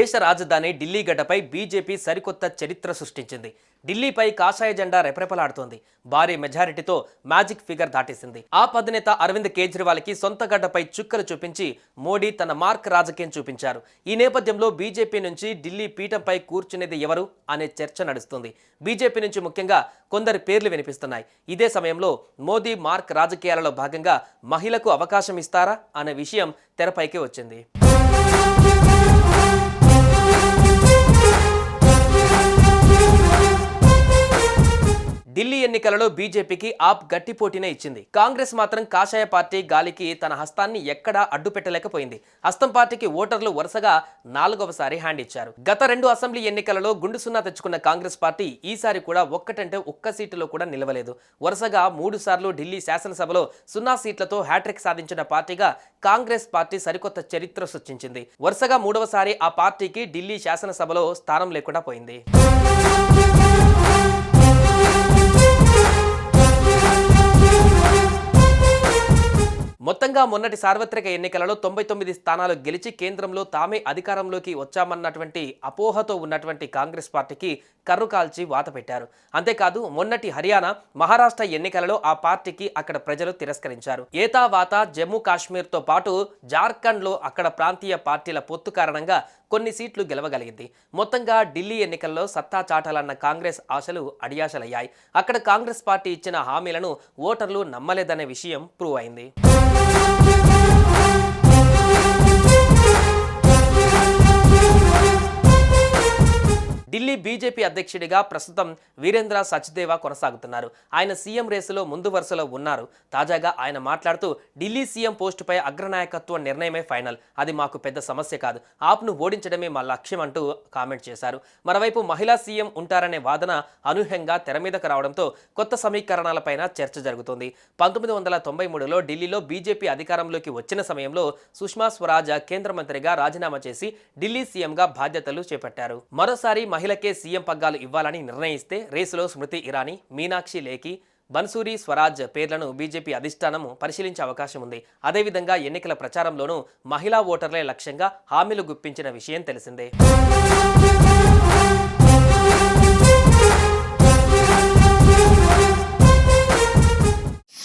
దేశ రాజధాని ఢిల్లీ గడ్డపై బీజేపీ సరికొత్త చరిత్ర సృష్టించింది. ఢిల్లీపై కాషాయ జెండా రెపరెపలాడుతోంది. భారీ మెజారిటీతో మ్యాజిక్ ఫిగర్ దాటేసింది. ఆ పదనేత అరవింద్ కేజ్రీవాల్కి సొంత గడ్డపై చుక్కలు చూపించి మోడీ తన మార్క్ రాజకీయం చూపించారు. ఈ నేపథ్యంలో బీజేపీ నుంచి ఢిల్లీ పీఠంపై కూర్చునేది ఎవరు అనే చర్చ నడుస్తుంది. బీజేపీ నుంచి ముఖ్యంగా కొందరి పేర్లు వినిపిస్తున్నాయి. ఇదే సమయంలో మోదీ మార్క్ రాజకీయాలలో భాగంగా మహిళకు అవకాశం ఇస్తారా అనే విషయం తెరపైకి వచ్చింది. ఢిల్లీ ఎన్నికలలో బీజేపీకి ఆప్ గట్టి పోటీనే ఇచ్చింది. కాంగ్రెస్ మాత్రం కాషాయ పార్టీ గాలికి తన హస్తాన్ని ఎక్కడా అడ్డు పెట్టలేకపోయింది. హస్తం పార్టీకి ఓటర్లు వరుసగా నాలుగవసారి హ్యాండ్ ఇచ్చారు. గత రెండు అసెంబ్లీ ఎన్నికలలో గుండు సున్నా తెచ్చుకున్న కాంగ్రెస్ పార్టీ ఈసారి కూడా ఒక్కటంటే ఒక్క సీటులో కూడా నిలవలేదు. వరుసగా మూడు సార్లు ఢిల్లీ శాసనసభలో సున్నా సీట్లతో హ్యాట్రిక్ సాధించిన పార్టీగా కాంగ్రెస్ పార్టీ సరికొత్త చరిత్ర సృష్టించింది. వరుసగా మూడవసారి ఆ పార్టీకి ఢిల్లీ శాసనసభలో స్థానం లేకుండా పోయింది. మొత్తంగా మొన్నటి సార్వత్రిక ఎన్నికలలో తొంభై తొమ్మిది స్థానాలు గెలిచి కేంద్రంలో తామే అధికారంలోకి వచ్చామన్నటువంటి అపోహతో ఉన్నటువంటి కాంగ్రెస్ పార్టీకి కర్రు కాల్చి వాత పెట్టారు. అంతేకాదు మొన్నటి హర్యానా మహారాష్ట్ర ఎన్నికలలో ఆ పార్టీకి అక్కడ ప్రజలు తిరస్కరించారు. ఏతా వాత జమ్మూ కాశ్మీర్తో పాటు జార్ఖండ్లో అక్కడ ప్రాంతీయ పార్టీల పొత్తు కారణంగా కొన్ని సీట్లు గెలవగలిగింది. మొత్తంగా ఢిల్లీ ఎన్నికల్లో సత్తా చాటాలన్న కాంగ్రెస్ ఆశలు అడియాశలయ్యాయి. అక్కడ కాంగ్రెస్ పార్టీ ఇచ్చిన హామీలను ఓటర్లు నమ్మలేదనే విషయం ప్రూవ్ అయింది. బీజేపీ అధ్యక్షుడిగా ప్రస్తుతం వీరేంద్ర సచ్దేవా కొనసాగుతున్నారు. ఆయన సీఎం రేసులో ముందు వరుసలో ఉన్నారు. తాజాగా ఆయన మాట్లాడుతూ ఢిల్లీ సీఎం పోస్టుపై అగ్రనాయకత్వ నిర్ణయమే ఫైనల్. అది మాకు పెద్ద సమస్య కాదు. ఆప్ను ఓడించడమే మా లక్ష్యం అంటూ కామెంట్ చేశారు. మరోవైపు మహిళా సీఎం ఉంటారనే వాదన అనూహ్యంగా తెర మీదకు రావడంతో కొత్త సమీకరణాలపైన చర్చ జరుగుతుంది. పంతొమ్మిది వందల తొంభై మూడులో ఢిల్లీలో బీజేపీ అధికారంలోకి వచ్చిన సమయంలో సుష్మా స్వరాజ్ కేంద్ర మంత్రిగా రాజీనామా చేసి ఢిల్లీ సీఎంగా బాధ్యతలు చేపట్టారు. మరోసారి మహిళకే సీఎం పగ్గాలు ఇవ్వాలని నిర్ణయిస్తే రేసులో స్మృతి ఇరానీ మీనాక్షి లేఖి బన్సూరి స్వరాజ్ పేర్లను బీజేపీ అధిష్టానం పరిశీలించే అవకాశం ఉంది. అదేవిధంగా ఎన్నికల ప్రచారంలోనూ మహిళా ఓటర్లే లక్ష్యంగా హామీలు గుప్పించిన విషయం తెలిసిందే.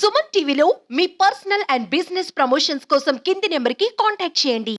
సుమన్ టీవీలో మీ పర్సనల్ అండ్ బిజినెస్ ప్రమోషన్స్ కోసం కింది నెంబర్కి కాంటాక్ట్ చేయండి.